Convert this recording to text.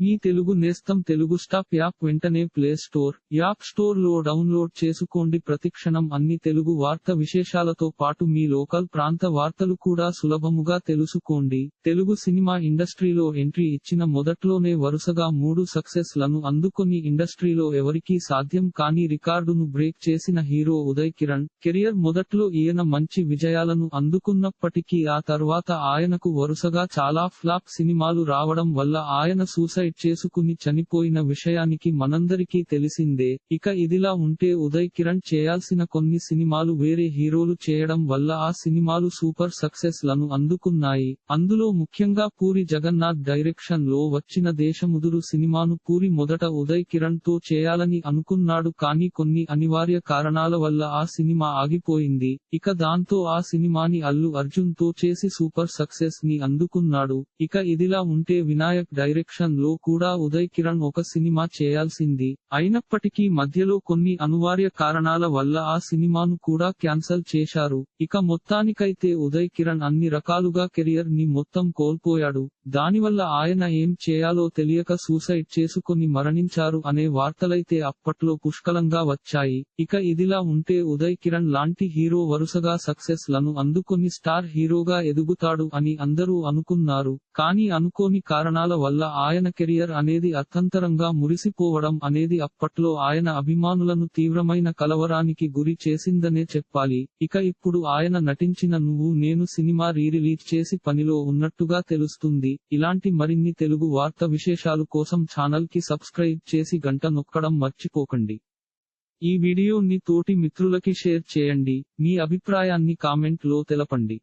మీ తెలుగు నేస్తం Telugu stop app వెంటనే play store app స్టోర్లో డౌన్లోడ్ చేసుకోండి. ప్రతిక్షణం అన్ని తెలుగు వార్త విశేషాలతో పాటు మీ లోకల్ ప్రాంత వార్తలు కూడా సులభముగా తెలుసుకోండి. తెలుగు సినిమా ఇండస్ట్రీలో ఎంట్రీ ఇచ్చిన మొదట్లోనే వరుసగా మూడు సక్సెస్లను అందుకొని ఇండస్ట్రీలో ఎవరికీ సాధ్యం కాని రికార్డును బ్రేక్ చేసిన హీరో ఉదయ్ కిరణ్ కెరియర్ మొదట్లో ఈయన మంచి విజయాలను అందుకున్నప్పటికీ ఆ తర్వాత ఆయనకు వరుసగా చాలా ఫ్లాప్ సినిమాలు రావడం వల్ల ఆయన సూసైడ్ చేసుకుని చనిపోయిన విషయానికి మనందరికీ తెలిసిందే. ఇక ఇదిలా ఉంటే ఉదయ్ కిరణ్ చేయాల్సిన కొన్ని సినిమాలు వేరే హీరోలు చేయడం వల్ల ఆ సినిమాలు సూపర్ సక్సెస్లను అందుకున్నాయి. అందులో ముఖ్యంగా పూరి జగన్నాథ్ డైరెక్షన్లో వచ్చిన దేశముదురు సినిమాను పూరి మొదట ఉదయ్ కిరణ్తో చేయాలని అనుకున్నాడు కానీ కొన్ని అనివార్య కారణాల వల్ల ఆ సినిమా ఆగిపోయింది. ఇక దాంతో ఆ సినిమాని అల్లు అర్జున్తో చేసి సూపర్ సక్సెస్ని అందుకున్నాడు. ఇక ఇదిలా ఉంటే వినాయక్ డైరెక్షన్లో కూడా ఉదయ్ కిరణ్ ఒక సినిమా చేయాల్సింది. అయినప్పటికీ మధ్యలో కొన్ని అనివార్య కారణాల వల్ల ఆ సినిమాను కూడా క్యాన్సల్ చేశారు. ఇక మొత్తానికైతే ఉదయ్ కిరణ్ అన్ని రకాలుగా కెరియర్ని మొత్తం కోల్పోయాడు. దానివల్ల ఆయన ఏం చేయాలో తెలియక సూసైడ్ చేసుకొని మరణించారు అనే వార్తలైతే అప్పట్లో పుష్కలంగా వచ్చాయి. ఇక ఇదిలా ఉంటే ఉదయ్ కిరణ్ లాంటి హీరో వరుసగా సక్సెస్లను అందుకొని స్టార్ హీరోగా ఎదుగుతాడు అని అందరూ అనుకున్నారు. కానీ అనుకోని కారణాల వల్ల ఆయన కెరియర్ అనేది అర్థంతరంగా మురిసిపోవడం అనేది అప్పట్లో ఆయన అభిమానులను తీవ్రమైన కలవరానికి గురి చేసిందనే చెప్పాలి. ఇక ఇప్పుడు ఆయన నటించిన నువ్వు నేను సినిమా రీరిలీజ్ చేసి పనిలో ఉన్నట్టుగా తెలుస్తుంది. ఇలాంటి మరిన్ని తెలుగు వార్త విశేషాలు కోసం ఛానల్కి సబ్స్క్రైబ్ చేసి గంట నొక్కడం మర్చిపోకండి. ఈ వీడియోని తోటి మిత్రులకి షేర్ చేయండి. మీ అభిప్రాయాన్ని కామెంట్లో తెలపండి.